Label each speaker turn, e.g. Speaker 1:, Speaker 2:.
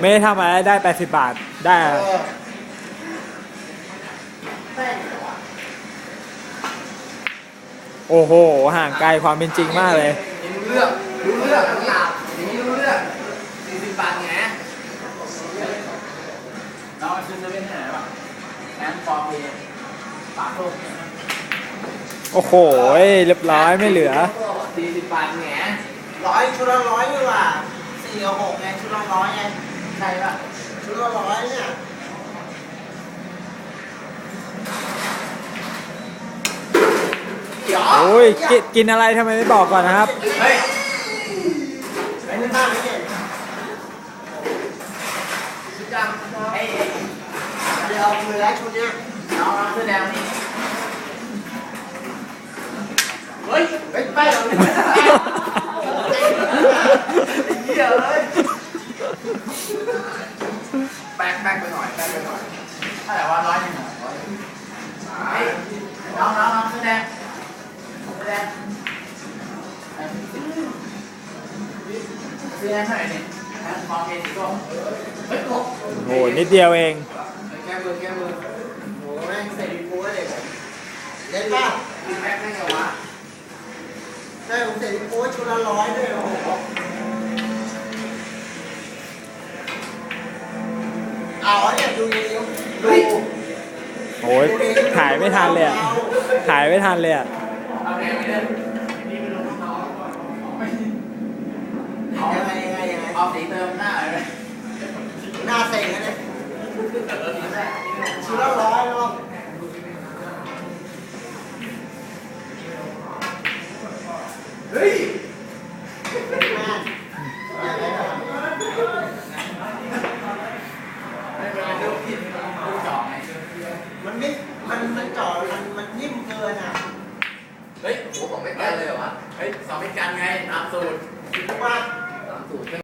Speaker 1: ไม่ได้ทำอะไรได้80บาท ได้
Speaker 2: เอ
Speaker 1: อะ
Speaker 2: อแป้งเหรอวะ
Speaker 1: โอ้โห ห่างไกลความเป็นจริงมากเลย
Speaker 3: รู้เรื่องรู้เรื่องอย่างนี้อย่างนี้รู้เรื่องสี่สิบบาทไงเราเอาซื้อเซเว่นที่ไหนป่ะแอนฟอร์เพย์ปากโลก
Speaker 1: โอ้โห เรียบร้อยไม่เหลือ
Speaker 3: สี่สิบบาทไง
Speaker 2: ร้อยชุดละร้อยดีกว่าสี่กับหกไงชุดละร้อยไง
Speaker 3: ใช่ป่ะ
Speaker 2: ชุดละร้อยเนี่ย
Speaker 3: เดี๋ยว
Speaker 1: โอ้ยกินกินอะไรทำไมไม่บอกก่อนนะครับ
Speaker 3: เฮ้ย
Speaker 2: ไอ้นี่บ้านไม่เห็น
Speaker 3: ชุดดำไอ้ไอ้
Speaker 2: เดี๋ยวเอามือแล้วชุดเนี้ย
Speaker 3: น้องน้องเสื้อแดงนี่เฮ้ยเฮ้ยไปเลยเหี้ยเลย แป๊กแป๊กไปหน่อยแป๊กไปหน่อยเท่าไหร่ว่าร้อยหนึ่งเหรอร้อยหนึ่งเฮ้ยน้องน้องน้องเสื้อแดงเสื้อแดงเสื้อแดงเท่าไหร่นี่แอนมองเห็นก็เฮ้ยโอ้
Speaker 1: โอ้โหนิดเดียวเอง
Speaker 3: แก้มือแก้มือ
Speaker 2: โอ้แม่งใส่ดีฟูเลยเล่นป่ะ
Speaker 3: มีแม็กได้ไงวะ
Speaker 2: ใช่ผมใส่ดีฟูชุดละร้อยด้วยโอ้โห เอาเนี่ยดูดีๆดู
Speaker 1: โอ้ยถ่ายไม่ทันเลยอะถ่ายไม่ทันเลยอะ
Speaker 2: ยังไงยังไงยังไง
Speaker 3: เอาสีเติมหน้าเลย
Speaker 2: หน้าเซ็งนะเนี่ยชุดละร้อยเนาะ
Speaker 3: เฮ้ย
Speaker 2: แม่ยังไงนะ
Speaker 3: ไม่เป็นไรลูกผิดลูกจอกไง
Speaker 2: มันไม่ มันมันจ่อมันมันนิ่มเกินอะ
Speaker 3: เฮ้ยโอ้ผมไม่กันเลยเหรอวะ เฮ้ยสองไม่กันไงตามสูตร
Speaker 2: คิดว่า
Speaker 3: ตามสูตร